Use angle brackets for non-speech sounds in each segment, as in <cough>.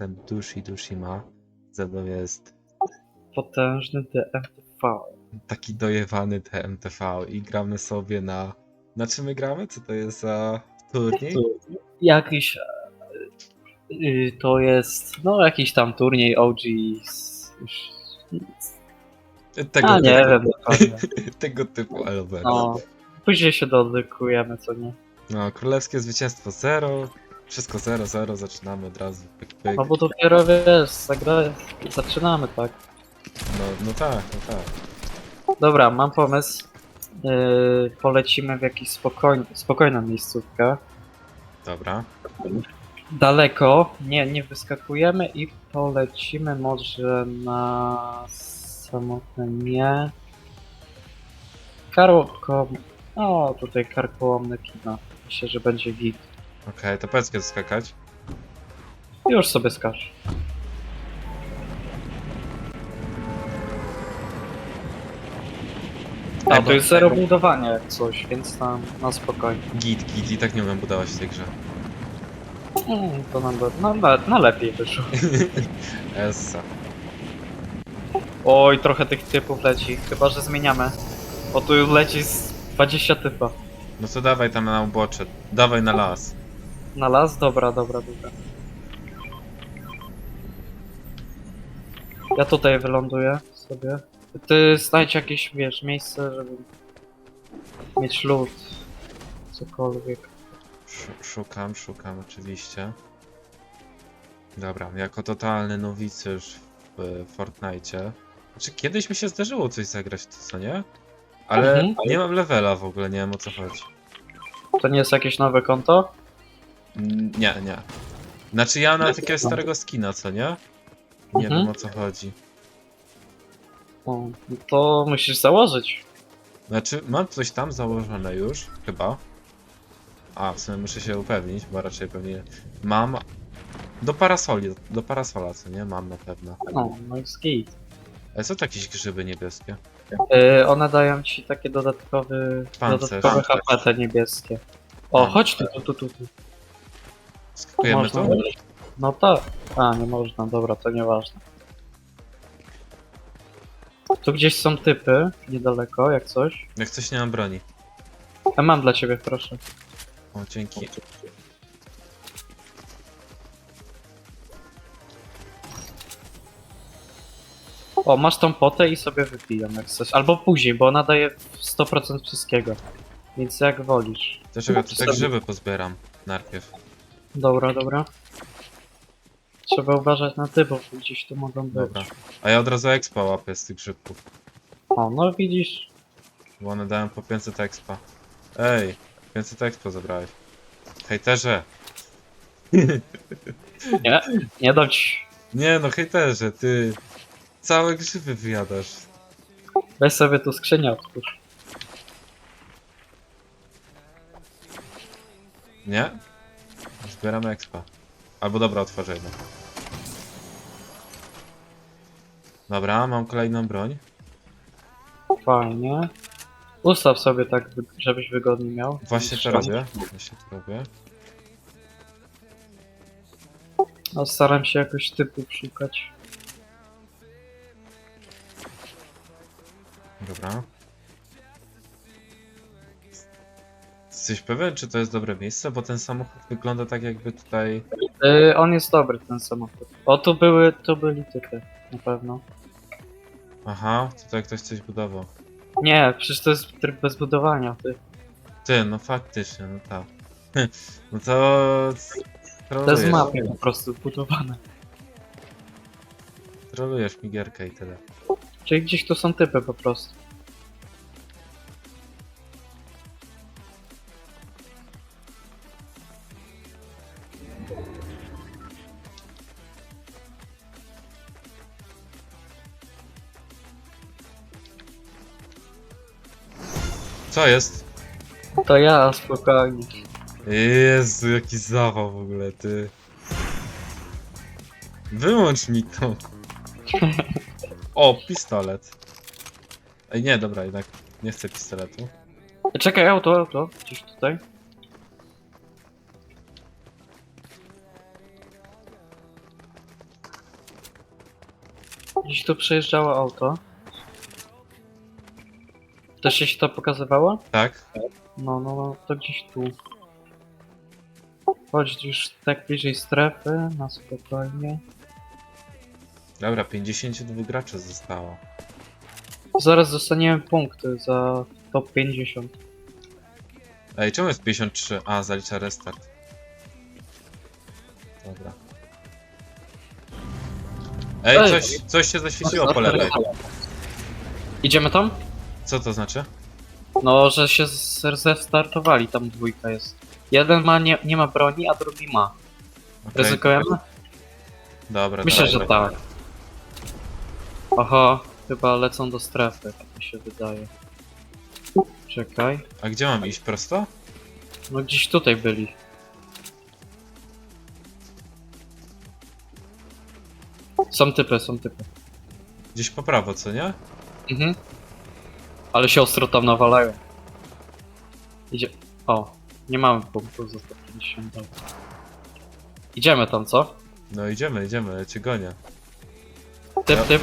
jestem Dushi Dushima. Ze mną jest Potężny DMTV. taki dojewany TMTV i gramy sobie na... Na czym my gramy? Co to jest za turniej? Jakiś. e, y, To jest. No, jakiś tam turniej OG. z- już- Tego, A nie typu, wiem dokładnie. <laughs> tego typu LOB. No. Później się dodykujemy, co nie. No, królewskie zwycięstwo 0. Wszystko 0-0, zaczynamy od razu. Pyk, pyk. No bo dopiero wiesz, zaczynamy, tak. No, no tak, no tak. Dobra, mam pomysł. Yy, polecimy w jakąś spokojn... spokojną miejscówkę. Dobra. Daleko, nie, nie wyskakujemy i polecimy może na samotne nie. Karłko. O, tutaj karkołomne kino. Myślę, że będzie git. Okej, to powiedz kiedy skakać. Już sobie skaż. A Albo- to jest zero budowania jak coś, więc na, na spokojnie. Git, git, i tak nie umiem budować w tej grze. Mm, to nam be- no, na, na lepiej wyszło. <laughs> Essa. Oj, trochę tych typów leci, chyba że zmieniamy. O tu już leci z 20 typa. No to dawaj tam na ubocze. Dawaj na las. Na las? Dobra, dobra, dobra. Ja tutaj wyląduję sobie. Ty znajdź jakieś, wiesz, miejsce, żeby mieć lód. Cokolwiek. Sz- Szukam, szukam oczywiście. Dobra, jako totalny nowicjusz w Fortnite. Znaczy kiedyś mi się zdarzyło coś zagrać, to co nie? Ale Mhm. nie mam levela w ogóle, nie wiem o co chodzi. To nie jest jakieś nowe konto? Mm, Nie, nie. Znaczy ja mam nawet jakiegoś starego skina, co nie? Nie Mhm. wiem o co chodzi. O, no to musisz założyć. Znaczy mam coś tam założone już, chyba. A, w sumie muszę się upewnić, bo raczej pewnie mam do parasoli, do parasola, co nie? Mam na pewno. No, no i ski. Ale są to jakieś grzyby niebieskie? Yy, one dają ci takie dodatkowy, Pancerz. dodatkowe HP te niebieskie. O, chodź tu, tu, tu, tu. tu. Skakujemy Można. tu? No tak. A, nie można, dobra, to nieważne. Tu gdzieś są typy, niedaleko, jak coś. Jak coś nie mam broni. Ja mam dla ciebie, proszę. O, dzięki. O, masz tą potę i sobie wypijam, jak chcesz. Albo później, bo ona daje 100% wszystkiego. Więc jak wolisz. Też ja tu te Sobie. grzyby pozbieram najpierw. Dobra, dobra. Trzeba uważać na typów, bo gdzieś tu mogą być. Dobra. A ja od razu expa łapię z tych grzybków. O, no widzisz. Bo one dają po 500 expa. Ej, 500 expa zabrałeś. Hejterze! <laughs> Nie, nie dam ci. Nie no, hejterze, ty całe grzyby wyjadasz. Weź sobie tu skrzynię otwórz. Nie? Zbieram expa. Albo dobra, otworzę jedno. Dobra, mam kolejną broń. Fajnie. Ustaw sobie tak, wy- żebyś wygodnie miał. Właśnie to robię. Właśnie to robię. No, staram się jakoś typów szukać. Dobra. Jesteś pewien, czy to jest dobre miejsce? Bo ten samochód wygląda tak jakby tutaj... Yy, on jest dobry, ten samochód. O, tu były, tu byli typy, na pewno. Aha, tutaj ktoś coś budował. Nie, przecież to jest tryb bez budowania, ty. Ty, no faktycznie, no tak. <laughs> No to... To jest Trolujesz, mapy po prostu budowane. trolujesz mi gierkę i tyle. Czyli gdzieś tu są typy po prostu. Co jest? To ja, spokojnie. Jezu, jaki zawał w ogóle, ty. Wyłącz mi to. O, pistolet. Ej, nie, dobra, jednak nie chcę pistoletu. Czekaj, auto, auto, gdzieś tutaj. Gdzieś tu przejeżdżało auto. Też się to pokazywało? Tak? No, no, no, to gdzieś tu. Chodź już tak bliżej strefy, na spokojnie. Dobra, 52 graczy zostało. Zaraz dostaniemy punkty za top 50. Ej, czemu jest 53? A, zalicza restart. Dobra. Ej, Ej. coś, coś się zaświeciło po lewej. Idziemy tam? Co to znaczy? No, że się z- zestartowali, tam dwójka jest. Jeden ma, nie, nie ma broni, a drugi ma. Okej, Ryzykujemy? Dobra, Myślę, dobra. że tak. Oho, chyba lecą do strefy, tak mi się wydaje. Czekaj. A gdzie mam iść? Prosto? No gdzieś tutaj byli. Są typy, są typy. Gdzieś po prawo, co nie? Mhm. Ale się ostro tam nawalają. Idzie. O, nie mamy punktów za 150. dobra. Idziemy tam, co? No idziemy, idziemy, ja cię gonię. Typ, Ja- typ.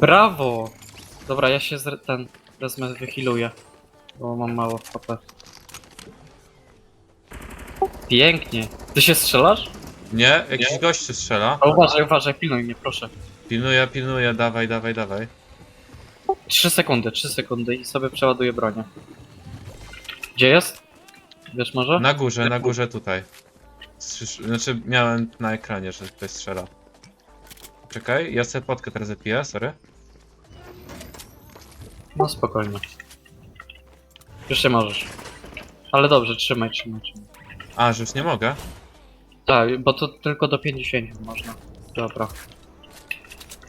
Brawo! Dobra, ja się zre- ten wezmę, wyhealuję. Bo mam mało HP. Pięknie. Ty się strzelasz? Nie? Jakiś gość się strzela. A uważaj, uważaj, pilnuj mnie, proszę. Pilnuję, pilnuję, dawaj, dawaj, dawaj. 3 sekundy, 3 sekundy i sobie przeładuję bronię. Gdzie jest? Wiesz może? Na górze, na górze tutaj. Znaczy, miałem na ekranie, że ktoś strzela. Czekaj, ja sobie potkę teraz zapiję, sorry. No spokojnie. Już się możesz. Ale dobrze, trzymaj, trzymaj, trzymaj. A, że już nie mogę? Tak, bo to tylko do 50 można. Dobra.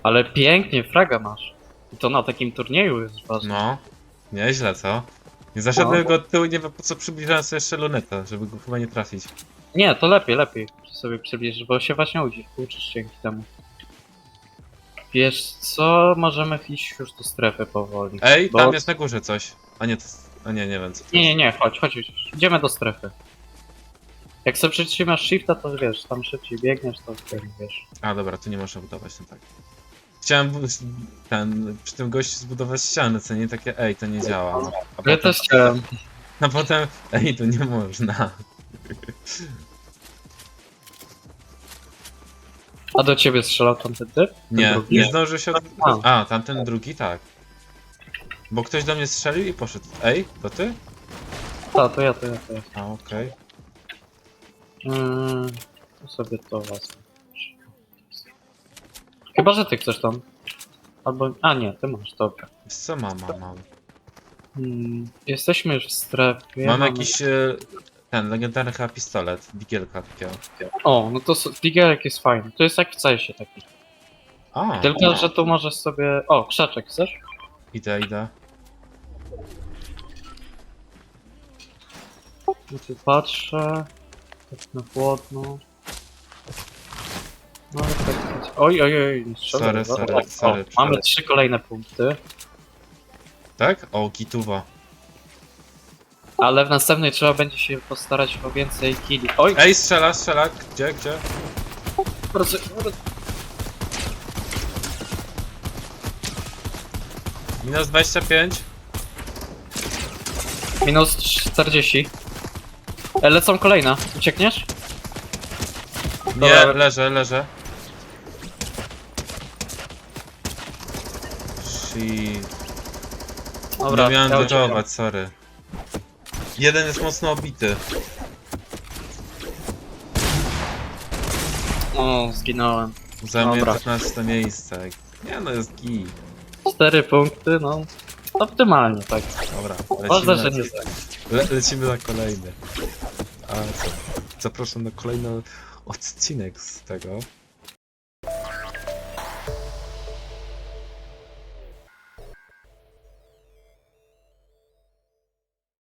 Ale pięknie, fraga masz. I to na takim turnieju jest ważne. No. Nieźle, co? Nie zaszedłem go od tyłu nie wiem po co przybliżałem sobie jeszcze lunetę, żeby go chyba nie trafić. Nie, to lepiej, lepiej sobie przybliżysz, bo się właśnie uczysz, uczysz dzięki temu. Wiesz co, możemy iść już do strefy powoli. Ej, Bo- tam jest na górze coś. A nie, to... A nie, nie wiem co to Nie, nie, nie, chodź, chodź, chodź. Idziemy do strefy. Jak sobie przytrzymasz shifta, to wiesz, tam szybciej biegniesz, to wiesz. A dobra, tu nie można budować, no tak. Chciałem bu- ten, przy tym gościu zbudować ścianę, co nie takie, ej, to nie działa. No. A Ja potem, też chciałem. <laughs> a potem, ej, to nie można. A do ciebie strzelał tamten typ? Ten Nie, drugi? nie zdążył się od... A. A, tamten drugi, tak. Bo ktoś do mnie strzelił i poszedł. Ej, to ty? Ta, to ja, to ja, to ja. A, okej. Mm, to sobie to wezmę. Chyba, że ty chcesz tam. Albo, a nie, ty masz, dobra. Co mam, mam, mam. Mm, jesteśmy już w strefie. Mam jakiś, e, ten, legendarny chyba pistolet, digielka takiego. O, no to s- jest fajny. To jest jak w CS-ie taki. A, Tylko, że tu możesz sobie... O, krzaczek chcesz? idę, idę. No tu patrzę. Tak na chłodno. No ale tak, tak. Oj, oj, oj, nie strzelaj. Sorry, dobra. sorry, O, sorry, Mamy trzy kolejne punkty, Tak? O, gituwa. ale w następnej trzeba będzie się postarać o więcej killi. Oj, Ej, strzela, strzela, gdzie, gdzie? proszę. Minus 25. Minus 40. E, lecą kolejne. Uciekniesz? Nie, Dobra. leżę, leżę. Shit. Dobra, nie miałem ja dodawać, sorry. Jeden jest mocno obity. O, zginąłem. Zajmuje Dobra. 15 miejsce. Nie no, jest gi. Cztery punkty, no. Optymalnie, tak. Dobra, Ważne, lecimy, że na, nie tak. le, lecimy na kolejny. A? Zapraszam na kolejny odcinek z tego.